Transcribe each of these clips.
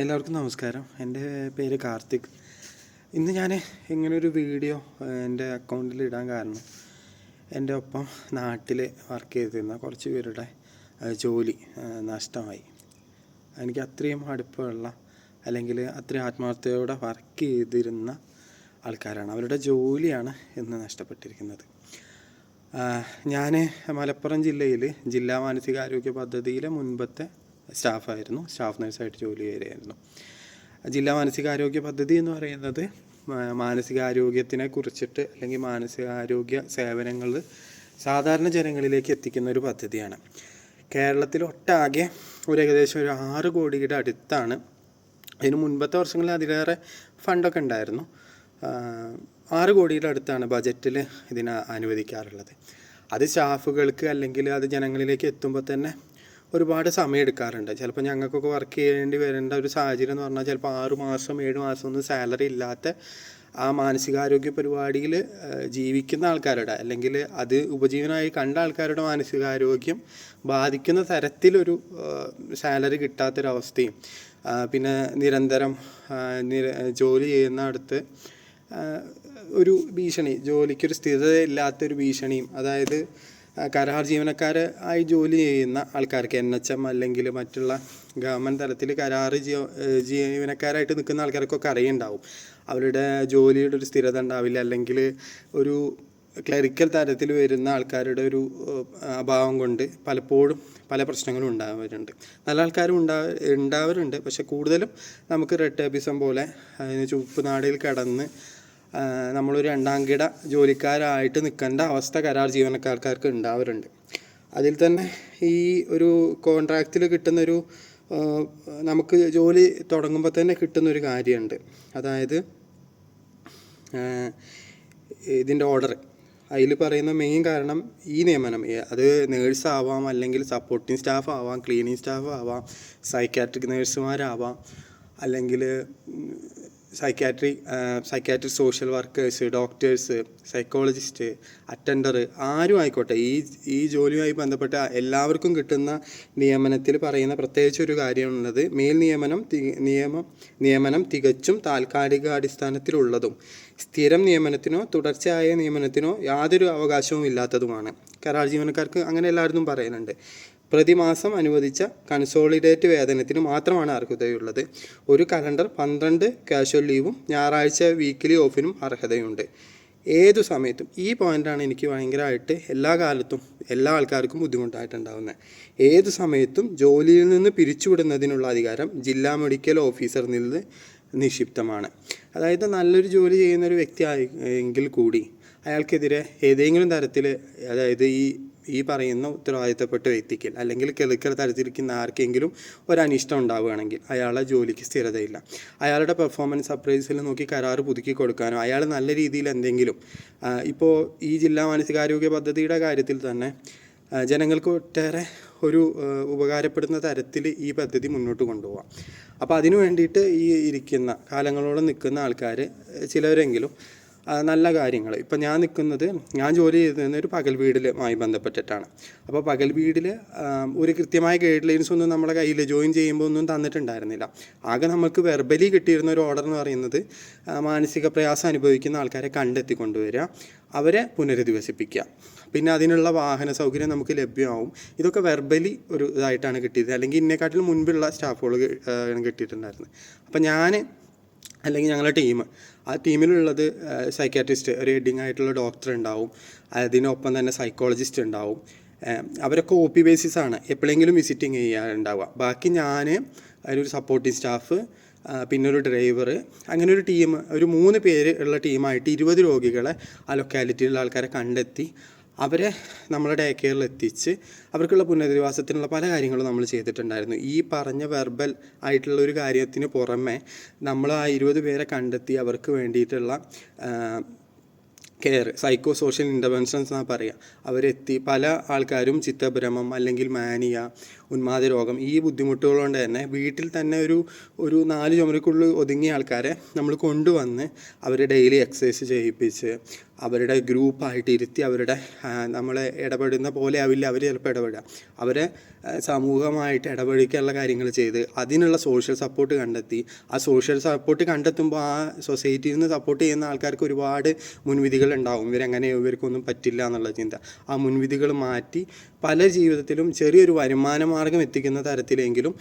എല്ലാവർക്കും നമസ്കാരം. എന്റെ പേര് കാർത്തിക്. ഇന്ന് ഞാൻ ഇങ്ങനൊരു വീഡിയോ എന്റെ അക്കൗണ്ടിൽ ഇടാൻ കാരണം എന്റെ ഒപ്പം നാട്ടിൽ വർക്ക് ചെയ്തിരുന്ന കുറച്ച് പേരുടെ ജോലി നഷ്ടമായി. എനിക്ക് അത്രയും അടുപ്പമുള്ള അല്ലെങ്കിൽ അത്രയും ആത്മാർത്ഥതയോടെ വർക്ക് ചെയ്തിരുന്ന ആൾക്കാരാണ്. അവരുടെ ജോലിയാണ് ഇന്ന് നഷ്ടപ്പെട്ടിരിക്കുന്നത്. ഞാൻ മലപ്പുറം ജില്ലയിൽ ജില്ലാ മാനസികാരോഗ്യ പദ്ധതിയിലെ മുൻപത്തെ സ്റ്റാഫായിരുന്നു. സ്റ്റാഫ് നഴ്സായിട്ട് ജോലി ചെയ്യുകയായിരുന്നു ജില്ലാ മാനസികാരോഗ്യ പദ്ധതി എന്ന് പറയുന്നത് മാനസികാരോഗ്യത്തിനെ കുറിച്ചിട്ട് അല്ലെങ്കിൽ മാനസികാരോഗ്യ സേവനങ്ങൾ സാധാരണ ജനങ്ങളിലേക്ക് എത്തിക്കുന്ന ഒരു പദ്ധതിയാണ്. കേരളത്തിൽ ഒട്ടാകെ ഒരു ഏകദേശം ഒരു ആറ് കോടിയുടെ അടുത്താണ്. അതിന് മുൻപത്തെ വർഷങ്ങളിൽ അതിലേറെ ഫണ്ടൊക്കെ ഉണ്ടായിരുന്നു. ആറ് കോടിയുടെ അടുത്താണ് ബജറ്റിൽ ഇതിന് അനുവദിക്കാറുള്ളത്. അത് സ്റ്റാഫുകൾക്ക് അല്ലെങ്കിൽ അത് ജനങ്ങളിലേക്ക് എത്തുമ്പോൾ തന്നെ ഒരുപാട് സമയം എടുക്കാറുണ്ട് ചിലപ്പോൾ ഞങ്ങൾക്കൊക്കെ വർക്ക് ചെയ്യേണ്ടി വരേണ്ട ഒരു സാഹചര്യം എന്ന് പറഞ്ഞാൽ ചിലപ്പോൾ ആറ് മാസം ഏഴ് മാസം ഒന്നും സാലറി ഇല്ലാത്ത ആ മാനസികാരോഗ്യ പരിപാടിയിൽ ജീവിക്കുന്ന ആൾക്കാരുടെ അല്ലെങ്കിൽ അത് ഉപജീവനമായി കണ്ട ആൾക്കാരുടെ മാനസികാരോഗ്യം ബാധിക്കുന്ന തരത്തിലൊരു സാലറി കിട്ടാത്തൊരവസ്ഥയും പിന്നെ നിരന്തരം നിര ജോലി ചെയ്യുന്നിടത്ത് ഒരു ഭീഷണി ജോലിക്കൊരു സ്ഥിരതയില്ലാത്തൊരു ഭീഷണിയും അതായത് കരാർ ജീവനക്കാർ ആയി ജോലി ചെയ്യുന്ന ആൾക്കാർക്ക് എൻ എച്ച് എം അല്ലെങ്കിൽ മറ്റുള്ള ഗവൺമെന്റ് തലത്തിൽ കരാർ ജീവനക്കാരായിട്ട് നിൽക്കുന്ന ആൾക്കാർക്കൊക്കെ അറിയുണ്ടാവും. അവരുടെ ജോലിയുടെ ഒരു സ്ഥിരത ഉണ്ടാവില്ല അല്ലെങ്കിൽ ഒരു ക്ലറിക്കൽ തരത്തിൽ വരുന്ന ആൾക്കാരുടെ ഒരു അഭാവം കൊണ്ട് പലപ്പോഴും പല പ്രശ്നങ്ങളും ഉണ്ടാവാറുണ്ട്. നല്ല ആൾക്കാരും ഉണ്ടാ ഉണ്ടാവാറുണ്ട്. പക്ഷെ കൂടുതലും നമുക്ക് റെഡ് ടേബിസം പോലെ ചുവപ്പ് നാടിൽ കടന്ന് നമ്മളൊരു രണ്ടാം കിട ജോലിക്കാരായിട്ട് നിൽക്കേണ്ട അവസ്ഥ കരാർ ജീവനക്കാർക്ക് ഉണ്ടാവാറുണ്ട്. അതിൽ തന്നെ ഈ ഒരു കോൺട്രാക്റ്റിൽ കിട്ടുന്നൊരു നമുക്ക് ജോലി തുടങ്ങുമ്പോൾ തന്നെ കിട്ടുന്നൊരു കാര്യമുണ്ട്. അതായത് ഇതിന്റെ ഓർഡർ. അതിൽ പറയുന്ന മെയിൻ കാരണം ഈ നിയമനം. അത് നേഴ്സ് ആവാം അല്ലെങ്കിൽ സപ്പോർട്ടിങ് സ്റ്റാഫ് ആവാം ക്ലീനിങ് സ്റ്റാഫ് ആവാം സൈക്കാട്രിക് നേഴ്സുമാരാവാം അല്ലെങ്കിൽ psychiatry psychiatry social workers doctors psychologist attender ആരും ആയിക്കോട്ടെ. ഈ ഈ ജോലിയുമായി ബന്ധപ്പെട്ട എല്ലാവർക്കും കിട്ടുന്ന നിയമനത്തിൽ പറയുന്ന പ്രത്യേകിച്ച് ഒരു കാര്യമുള്ളത് മേൽ നിയമനം നിയമം നിയമനം തികച്ചും താൽക്കാലിക അടിസ്ഥാനത്തിലുള്ളതും സ്ഥിരം നിയമനത്തിനോ തുടർച്ചയായ നിയമനത്തിനോ യാതൊരു അവകാശവും ഇല്ലാത്തതുമാണ്. കരാർ ജീവനക്കാർക്ക് അങ്ങനെ എല്ലാവരും പറയുന്നുണ്ട്. പ്രതിമാസം അനുവദിച്ച കൺസോളിഡേറ്റ് വേതനത്തിന് മാത്രമാണ് അർഹതയുള്ളത്. ഒരു കലണ്ടർ പന്ത്രണ്ട് കാഷ്വൽ ലീവും ഞായറാഴ്ച വീക്കിലി ഓഫിനും അർഹതയുണ്ട്. ഏതു സമയത്തും ഈ പോയിന്റാണ് എനിക്ക് ഭയങ്കരമായിട്ട് എല്ലാ കാലത്തും എല്ലാ ആൾക്കാർക്കും ബുദ്ധിമുട്ടായിട്ടുണ്ടാകുന്നത് ഏത് സമയത്തും ജോലിയിൽ നിന്ന് പിരിച്ചുവിടുന്നതിനുള്ള അധികാരം ജില്ലാ മെഡിക്കൽ ഓഫീസറിൽ നിന്ന് നിക്ഷിപ്തമാണ്. അതായത് നല്ലൊരു ജോലി ചെയ്യുന്ന ഒരു വ്യക്തി എങ്കിൽ കൂടി അയാൾക്കെതിരെ ഏതെങ്കിലും തരത്തിൽ അതായത് ഈ ഈ പറയുന്ന ഉത്തരവാദിത്തപ്പെട്ട വ്യക്തിക്ക് അല്ലെങ്കിൽ കെളുക്കൽ തരത്തിലിരിക്കുന്ന ആർക്കെങ്കിലും ഒരനിഷ്ടം ഉണ്ടാവുകയാണെങ്കിൽ അയാളെ ജോലിക്ക് സ്ഥിരതയില്ല. അയാളുടെ പെർഫോമൻസ് അപ്രൈസിൽ നോക്കി കരാർ പുതുക്കി കൊടുക്കാനോ അയാൾ നല്ല രീതിയിൽ എന്തെങ്കിലും ഇപ്പോൾ ഈ ജില്ലാ മാനസികാരോഗ്യ പദ്ധതിയുടെ കാര്യത്തിൽ തന്നെ ജനങ്ങൾക്ക് ഒട്ടേറെ ഒരു ഉപകാരപ്പെടുന്ന തരത്തിൽ ഈ പദ്ധതി മുന്നോട്ട് കൊണ്ടുപോകാം അപ്പോൾ അതിനു വേണ്ടിയിട്ട് ഈ ഇരിക്കുന്ന കാലങ്ങളോളം നിൽക്കുന്ന ആൾക്കാർ ചിലവരെങ്കിലും ആ, നല്ല കാര്യങ്ങൾ. ഇപ്പം ഞാൻ നിൽക്കുന്നത് ഞാൻ ജോലി ചെയ്തിരുന്ന ഒരു പകൽ വീടിലുമായി ബന്ധപ്പെട്ടിട്ടാണ്. അപ്പോൾ പകൽ വീടിൽ ഒരു കൃത്യമായ ഗൈഡ് ലൈൻസ് ഒന്നും നമ്മളെ കയ്യിൽ ജോയിൻ ചെയ്യുമ്പോൾ ഒന്നും തന്നിട്ടുണ്ടായിരുന്നില്ല. ആകെ നമുക്ക് വെർബലി കിട്ടിയിരുന്ന ഒരു ഓർഡർ എന്ന് പറയുന്നത് മാനസിക പ്രയാസം അനുഭവിക്കുന്ന ആൾക്കാരെ കണ്ടെത്തി കൊണ്ടുവരിക അവരെ പുനരധിവസിപ്പിക്കുക. പിന്നെ അതിനുള്ള വാഹന സൗകര്യം നമുക്ക് ലഭ്യമാവും. ഇതൊക്കെ വെർബലി ഒരു ഇതായിട്ടാണ് കിട്ടിയത്. അല്ലെങ്കിൽ ഇന്നേക്കാട്ടിൽ മുൻപുള്ള സ്റ്റാഫുകൾ കിട്ടിയിട്ടുണ്ടായിരുന്നത് അപ്പം ഞാൻ അല്ലെങ്കിൽ ഞങ്ങളുടെ ടീം ആ ടീമിലുള്ളത് സൈക്കാട്രിസ്റ്റ് ഒരു ഹെഡിങ് ആയിട്ടുള്ള ഡോക്ടർ ഉണ്ടാവും. അതിനൊപ്പം തന്നെ സൈക്കോളജിസ്റ്റ് ഉണ്ടാവും. അവരൊക്കെ ഒ പി ബേസിസ് ആണ്. എപ്പോഴെങ്കിലും വിസിറ്റിംഗ് ചെയ്യാറുണ്ടാവുക. ബാക്കി ഞാൻ അതിലൊരു സപ്പോർട്ടിങ് സ്റ്റാഫ് പിന്നെ ഒരു ഡ്രൈവർ അങ്ങനെ ഒരു ടീം ഒരു മൂന്ന് പേര് ഉള്ള ടീമായിട്ട് ഇരുപത് രോഗികളെ ആ ലൊക്കാലിറ്റിയിലുള്ള ആൾക്കാരെ കണ്ടെത്തി. അവരെ നമ്മുടെ ഡേ കെയറിൽ എത്തിച്ച് അവർക്കുള്ള പുനരധിവാസത്തിനുള്ള പല കാര്യങ്ങളും നമ്മൾ ചെയ്തിട്ടുണ്ടായിരുന്നു. ഈ പറഞ്ഞ വെർബൽ ആയിട്ടുള്ള ഒരു കാര്യത്തിന് പുറമെ നമ്മൾ ആ ഇരുപത് പേരെ കണ്ടെത്തി അവർക്ക് വേണ്ടിയിട്ടുള്ള കെയർ സൈക്കോ സോഷ്യൽ ഇന്റർവെൻഷൻസ് എന്നാണ് പറയുക അവരെത്തി പല ആൾക്കാരും ചിത്തഭ്രമം അല്ലെങ്കിൽ മാനിയ ഉന്മാദ രോഗം ഈ ബുദ്ധിമുട്ടുകൾ കൊണ്ട് തന്നെ വീട്ടിൽ തന്നെ ഒരു ഒരു നാല് ചുമരക്കുള്ളിൽ ഒതുങ്ങിയ ആൾക്കാരെ നമ്മൾ കൊണ്ടുവന്ന് അവരെ ഡെയിലി എക്സസൈസ് ചെയ്യിപ്പിച്ച് അവരുടെ ഗ്രൂപ്പായിട്ട് ഇരുത്തി അവരുടെ നമ്മളെ ഇടപെടുന്ന പോലെ ആവില്ല അവർ ചിലപ്പോൾ ഇടപെടുക. അവരെ സമൂഹമായിട്ട് സാമൂഹികമായിട്ട് ഇടപഴകിക്കാനുള്ള കാര്യങ്ങൾ ചെയ്ത് അതിനുള്ള സോഷ്യൽ സപ്പോർട്ട് കണ്ടെത്തി. ആ സോഷ്യൽ സപ്പോർട്ട് കണ്ടെത്തുമ്പോൾ ആ സൊസൈറ്റിയിൽ നിന്ന് സപ്പോർട്ട് ചെയ്യുന്ന ആൾക്കാർക്ക് ഒരുപാട് മുൻവിധികൾ ഉണ്ടാവും. ഇവരെങ്ങനെ ഇവർക്കൊന്നും പറ്റില്ല എന്നുള്ള ചിന്ത. ആ മുൻവിധികൾ മാറ്റി പല ജീവിതത്തിലും ചെറിയൊരു വരുമാന മാർഗം എത്തിക്കുന്ന തരത്തിലെങ്കിലും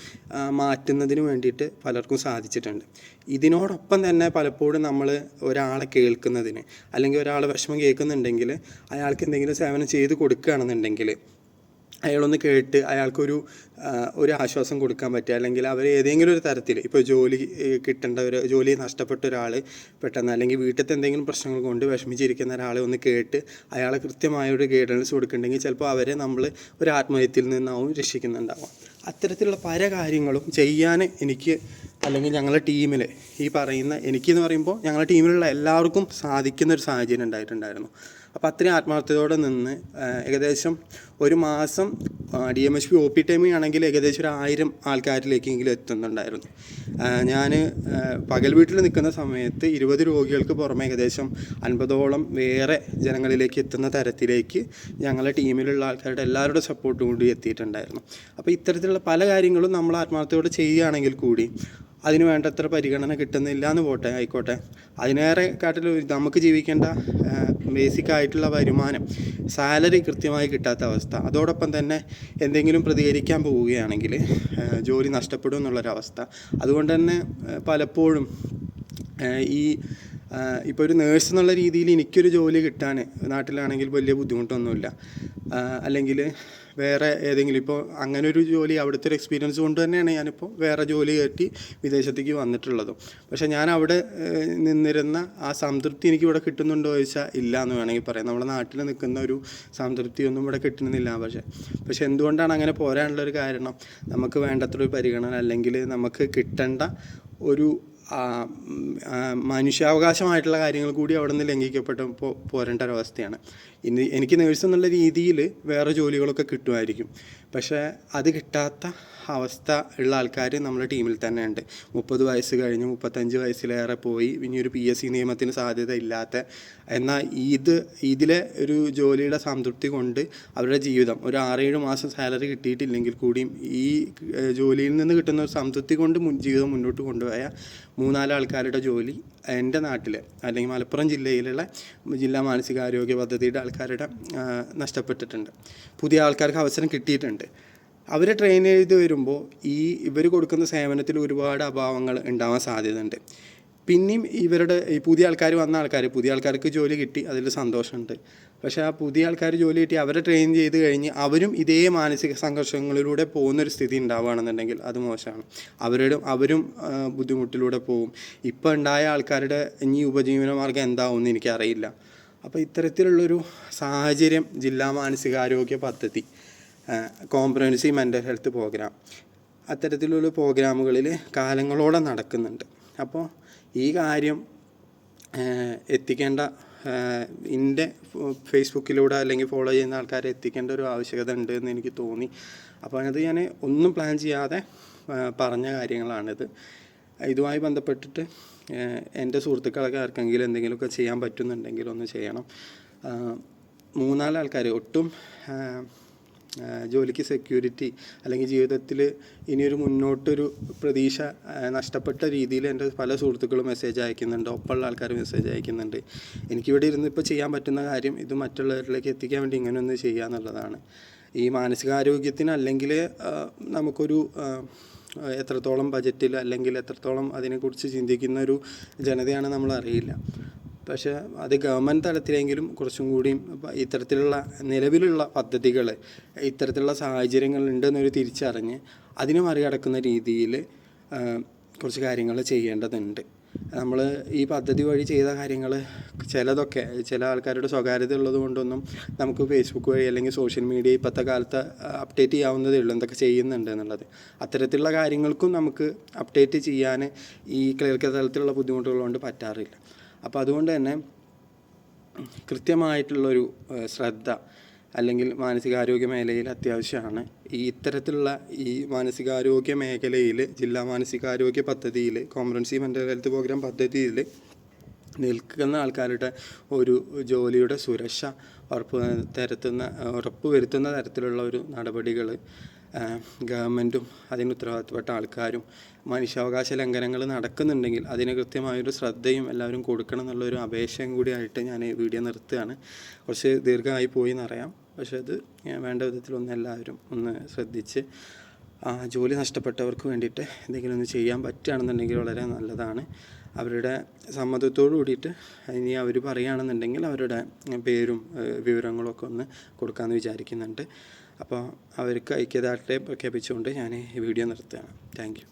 മാറ്റുന്നതിന് വേണ്ടിയിട്ട് പലർക്കും സാധിച്ചിട്ടുണ്ട്. ഇതിനോടൊപ്പം തന്നെ പലപ്പോഴും നമ്മൾ ഒരാളെ കേൾക്കുന്നതിന് അല്ലെങ്കിൽ ഒരാൾ വിഷമം കേൾക്കുന്നുണ്ടെങ്കിൽ അയാൾക്ക് എന്തെങ്കിലും സേവനം ചെയ്ത് കൊടുക്കുകയാണെന്നുണ്ടെങ്കിൽ അയാളൊന്ന് കേട്ട് അയാൾക്കൊരു ഒരു ആശ്വാസം കൊടുക്കാൻ പറ്റുക. അല്ലെങ്കിൽ അവർ ഏതെങ്കിലും ഒരു തരത്തിൽ ഇപ്പോൾ ജോലി കിട്ടേണ്ട ഒരു ജോലി നഷ്ടപ്പെട്ട ഒരാൾ പെട്ടെന്ന് അല്ലെങ്കിൽ വീട്ടിലത്തെ എന്തെങ്കിലും പ്രശ്നങ്ങൾ കൊണ്ട് വിഷമിച്ചിരിക്കുന്ന ഒരാളെ ഒന്ന് കേട്ട് അയാളെ കൃത്യമായ ഒരു ഗൈഡൻസ് കൊടുക്കുന്നുണ്ടെങ്കിൽ ചിലപ്പോൾ അവരെ നമ്മൾ ഒരു ആത്മഹത്യയിൽ നിന്നാവും രക്ഷിക്കുന്നുണ്ടാവാം. അത്തരത്തിലുള്ള പല കാര്യങ്ങളും ചെയ്യാൻ എനിക്ക് അല്ലെങ്കിൽ ഞങ്ങളുടെ ടീമിൽ ഈ പറയുന്ന എനിക്കെന്ന് പറയുമ്പോൾ ഞങ്ങളുടെ ടീമിലുള്ള എല്ലാവർക്കും സാധിക്കുന്ന ഒരു സാഹചര്യം ഉണ്ടായിട്ടുണ്ടായിരുന്നു. അപ്പോൾ അത്രയും ആത്മാർത്ഥതയോടെ നിന്ന് ഏകദേശം ഒരു മാസം D M S P O P ടൈമിൽ ആണെങ്കിൽ ഏകദേശം ഒരു ആയിരം ആൾക്കാരിലേക്കെങ്കിലും എത്തുന്നുണ്ടായിരുന്നു. ഞാൻ പകൽ വീട്ടിൽ നിൽക്കുന്ന സമയത്ത് ഇരുപത് രോഗികൾക്ക് പുറമെ ഏകദേശം അൻപതോളം വേറെ ജനങ്ങളിലേക്ക് എത്തുന്ന തരത്തിലേക്ക് ഞങ്ങളുടെ ടീമിലുള്ള ആൾക്കാരുടെ എല്ലാവരുടെ സപ്പോർട്ടും കൂടി എത്തിയിട്ടുണ്ടായിരുന്നു. അപ്പോൾ ഇത്തരത്തിലുള്ള പല കാര്യങ്ങളും നമ്മൾ ആത്മാർത്ഥതയോടെ ചെയ്യുകയാണെങ്കിൽ കൂടി അതിന് വേണ്ടത്ര പരിഗണന കിട്ടുന്നില്ല എന്ന് പോട്ടെ ആയിക്കോട്ടെ. അതിനേറെ കാട്ടിൽ നമുക്ക് ജീവിക്കേണ്ട ബേസിക് ആയിട്ടുള്ള വരുമാനം സാലറി കൃത്യമായി കിട്ടാത്ത അവസ്ഥ. അതോടൊപ്പം തന്നെ എന്തെങ്കിലും പ്രതികരിക്കാൻ പോവുകയാണെങ്കിൽ ജോലി നഷ്ടപ്പെടും എന്നുള്ളൊരവസ്ഥ. അതുകൊണ്ട് തന്നെ പലപ്പോഴും ഈ ഇപ്പോൾ ഒരു നേഴ്സ് എന്നുള്ള രീതിയിൽ എനിക്കൊരു ജോലി കിട്ടാൻ നാട്ടിലാണെങ്കിൽ വലിയ ബുദ്ധിമുട്ടൊന്നുമില്ല. അല്ലെങ്കിൽ വേറെ ഏതെങ്കിലും ഇപ്പോൾ അങ്ങനെ ഒരു ജോലി അവിടുത്തെ ഒരു എക്സ്പീരിയൻസ് കൊണ്ട് തന്നെയാണ് ഞാനിപ്പോൾ വേറെ ജോലി കയറ്റി വിദേശത്തേക്ക് വന്നിട്ടുള്ളതും. പക്ഷേ ഞാൻ അവിടെ നിന്നിരുന്ന ആ സംതൃപ്തി എനിക്ക് ഇവിടെ കിട്ടുന്നുണ്ടോ ചോദിച്ചാൽ ഇല്ല എന്ന് വേണമെങ്കിൽ പറയാം. നമ്മുടെ നാട്ടിൽ നിൽക്കുന്ന ഒരു സംതൃപ്തിയൊന്നും ഇവിടെ കിട്ടുന്നില്ല. പക്ഷേ പക്ഷേ എന്തുകൊണ്ടാണ് അങ്ങനെ പോരാനുള്ളൊരു കാരണം? നമുക്ക് വേണ്ടത്ര പരിഗണന അല്ലെങ്കിൽ നമുക്ക് കിട്ടേണ്ട ഒരു മനുഷ്യാവകാശമായിട്ടുള്ള കാര്യങ്ങൾ കൂടി അവിടെ നിന്ന് ലംഘിക്കപ്പെട്ട് പോരേണ്ട ഒരവസ്ഥയാണ് ഇനി എനിക്ക് നേഴ്സ് എന്നുള്ള രീതിയിൽ വേറെ ജോലികളൊക്കെ കിട്ടുമായിരിക്കും. പക്ഷേ അത് കിട്ടാത്ത അവസ്ഥ ഉള്ള ആൾക്കാർ നമ്മുടെ ടീമിൽ തന്നെ ഉണ്ട് മുപ്പത് വയസ്സ് കഴിഞ്ഞ് മുപ്പത്തഞ്ച് വയസ്സിലേറെ പോയി ഇനി ഒരു പി എസ് സി നിയമത്തിന് സാധ്യത ഇല്ലാത്ത എന്നാൽ ഇത് ഇതിലെ ഒരു ജോലിയുടെ സംതൃപ്തി കൊണ്ട് അവരുടെ ജീവിതം ഒരു ആറേഴ് മാസം സാലറി കിട്ടിയിട്ടില്ലെങ്കിൽ കൂടിയും ഈ ജോലിയിൽ നിന്ന് കിട്ടുന്ന ഒരു സംതൃപ്തി കൊണ്ട് മുൻ ജീവിതം മുന്നോട്ട് കൊണ്ടുപോയ മൂന്നാൽ ആൾക്കാരുടെ ജോലി എന്റെ നാട്ടിലെ അല്ലെങ്കിൽ മലപ്പുറം ജില്ലയിലുള്ള ജില്ലാ മാനസികാരോഗ്യ പദ്ധതിയുടെ ആൾക്കാരുടെ നഷ്ടപ്പെട്ടിട്ടുണ്ട്. പുതിയ ആൾക്കാർക്ക് അവസരം കിട്ടിയിട്ടുണ്ട്. അവരെ ട്രെയിൻ ചെയ്ത് വരുമ്പോൾ ഈ ഇവർ കൊടുക്കുന്ന സേവനത്തിൽ ഒരുപാട് അഭാവങ്ങൾ ഉണ്ടാവാൻ സാധ്യതയുണ്ട്. പിന്നെയും ഇവരുടെ ഈ പുതിയ ആൾക്കാർ വന്ന ആൾക്കാർ പുതിയ ആൾക്കാർക്ക് ജോലി കിട്ടി അതിൽ സന്തോഷമുണ്ട്. പക്ഷേ ആ പുതിയ ആൾക്കാർ ജോലി കിട്ടി അവരെ ട്രെയിൻ ചെയ്ത് കഴിഞ്ഞ് അവരും ഇതേ മാനസിക സംഘർഷങ്ങളിലൂടെ പോകുന്നൊരു സ്ഥിതി ഉണ്ടാവുകയാണെന്നുണ്ടെങ്കിൽ അത് മോശമാണ്. അവരുടെ അവരും ബുദ്ധിമുട്ടിലൂടെ പോകും. ഇപ്പോൾ ഉണ്ടായ ആൾക്കാരുടെ ഇനി ഉപജീവന മാർഗം എന്താവും എന്ന് എനിക്കറിയില്ല. അപ്പോൾ ഇത്തരത്തിലുള്ളൊരു സാഹചര്യം ജില്ലാ മാനസികാരോഗ്യ പദ്ധതി കോംപ്രഹെൻസീവ് മെന്റൽ ഹെൽത്ത് പ്രോഗ്രാം അത്തരത്തിലുള്ള പ്രോഗ്രാമുകളിൽ കാലങ്ങളോടെ നടക്കുന്നുണ്ട്. അപ്പോൾ ഈ കാര്യം എത്തിക്കേണ്ട എന്റെ ഫേസ്ബുക്കിലൂടെ അല്ലെങ്കിൽ ഫോളോ ചെയ്യുന്ന ആൾക്കാരെ എത്തിക്കേണ്ട ഒരു ആവശ്യകത ഉണ്ട് എന്ന് എനിക്ക് തോന്നി. അപ്പോൾ അത് ഞാൻ ഒന്നും പ്ലാൻ ചെയ്യാതെ പറഞ്ഞ കാര്യങ്ങളാണിത്. ഇതുമായി ബന്ധപ്പെട്ടിട്ട് എന്റെ സുഹൃത്തുക്കളൊക്കെ ആർക്കെങ്കിലും എന്തെങ്കിലുമൊക്കെ ചെയ്യാൻ പറ്റുന്നുണ്ടെങ്കിൽ ഒന്ന് ചെയ്യണം. മൂന്നാൽ ആൾക്കാർ ഒട്ടും ജോലിക്ക് സെക്യൂരിറ്റി അല്ലെങ്കിൽ ജീവിതത്തിൽ ഇനിയൊരു മുന്നോട്ടൊരു പ്രതീക്ഷ നഷ്ടപ്പെട്ട രീതിയിൽ എന്റെ പല സുഹൃത്തുക്കളും മെസ്സേജ് അയക്കുന്നുണ്ട്. ഒപ്പമുള്ള ആൾക്കാർ മെസ്സേജ് അയക്കുന്നുണ്ട്. എനിക്കിവിടെ ഇരുന്ന് ഇപ്പോൾ ചെയ്യാൻ പറ്റുന്ന കാര്യം ഇത് മറ്റുള്ളവരിലേക്ക് എത്തിക്കാൻ വേണ്ടി ഇങ്ങനെ ഒന്ന് ചെയ്യുക എന്നുള്ളതാണ് ഈ മാനസികാരോഗ്യത്തിന് അല്ലെങ്കിൽ നമുക്കൊരു എത്രത്തോളം ബജറ്റിൽ അല്ലെങ്കിൽ എത്രത്തോളം അതിനെക്കുറിച്ച് ചിന്തിക്കുന്ന ഒരു ജനതയാണ് നമ്മൾ അറിയില്ല. പക്ഷേ അത് ഗവൺമെന്റ് തലത്തിലെങ്കിലും കുറച്ചും കൂടിയും ഇത്തരത്തിലുള്ള നിലവിലുള്ള പദ്ധതികൾ ഇത്തരത്തിലുള്ള സാഹചര്യങ്ങൾ ഉണ്ടെന്നൊരു തിരിച്ചറിഞ്ഞ് അതിനെ മറികടക്കുന്ന രീതിയിൽ കുറച്ച് കാര്യങ്ങൾ ചെയ്യേണ്ടതുണ്ട്. നമ്മൾ ഈ പദ്ധതി വഴി ചെയ്ത കാര്യങ്ങൾ ചിലതൊക്കെ ചില ആൾക്കാരുടെ സ്വകാര്യത ഉള്ളത് കൊണ്ടൊന്നും നമുക്ക് ഫേസ്ബുക്ക് വഴി അല്ലെങ്കിൽ സോഷ്യൽ മീഡിയ ഇപ്പോഴത്തെ കാലത്ത് അപ്ഡേറ്റ് ചെയ്യാവുന്നതേ ഉള്ളൂ എന്തൊക്കെ ചെയ്യുന്നുണ്ട് എന്നുള്ളത്. അത്തരത്തിലുള്ള കാര്യങ്ങൾക്കും നമുക്ക് അപ്ഡേറ്റ് ചെയ്യാൻ ഈ ക്ലിയർക്ക് തലത്തിലുള്ള ബുദ്ധിമുട്ടുകൾ കൊണ്ട് പറ്റാറില്ല. അപ്പോൾ അതുകൊണ്ട് തന്നെ കൃത്യമായിട്ടുള്ളൊരു ശ്രദ്ധ അല്ലെങ്കിൽ മാനസികാരോഗ്യ മേഖലയിൽ അത്യാവശ്യമാണ്. ഈ ഇത്തരത്തിലുള്ള ഈ മാനസികാരോഗ്യ മേഖലയിൽ ജില്ലാ മാനസികാരോഗ്യ പദ്ധതിയിൽ കോംപ്രഹെൻസീവ് മെന്റൽ ഹെൽത്ത് പ്രോഗ്രാം പദ്ധതിയിൽ നിൽക്കുന്ന ആൾക്കാരുടെ ഒരു ജോലിയുടെ സുരക്ഷ ഉറപ്പ് തരത്തുന്ന ഉറപ്പ് വരുത്തുന്ന തരത്തിലുള്ള ഒരു നടപടികൾ ഗവൺമെന്റും അതിന് ഉത്തരവാദിത്തപ്പെട്ട ആൾക്കാരും മനുഷ്യാവകാശ ലംഘനങ്ങൾ നടക്കുന്നുണ്ടെങ്കിൽ അതിന് കൃത്യമായൊരു ശ്രദ്ധയും എല്ലാവരും കൊടുക്കണം എന്നുള്ളൊരു അപേക്ഷയും കൂടിയായിട്ട് ഞാൻ ഈ വീഡിയോ നിർത്തുകയാണ്. കുറച്ച് ദീർഘമായി പോയി എന്നറിയാം. പക്ഷേ അത് വേണ്ട വിധത്തിലൊന്ന് എല്ലാവരും ഒന്ന് ശ്രദ്ധിച്ച് ജോലി നഷ്ടപ്പെട്ടവർക്ക് വേണ്ടിയിട്ട് എന്തെങ്കിലും ഒന്ന് ചെയ്യാൻ പറ്റുകയാണെന്നുണ്ടെങ്കിൽ വളരെ നല്ലതാണ്. അവരുടെ സമ്മതത്തോടു കൂടിയിട്ട് ഇനി അവർ പറയുകയാണെന്നുണ്ടെങ്കിൽ അവരുടെ പേരും വിവരങ്ങളും ഒക്കെ ഒന്ന് കൊടുക്കാമെന്ന് വിചാരിക്കുന്നുണ്ട്. അപ്പോൾ അവർക്ക് ഐക്യദാർഢ്യം പ്രഖ്യാപിച്ചുകൊണ്ട് ഞാൻ ഈ വീഡിയോ നിർത്തുകയാണ്. താങ്ക്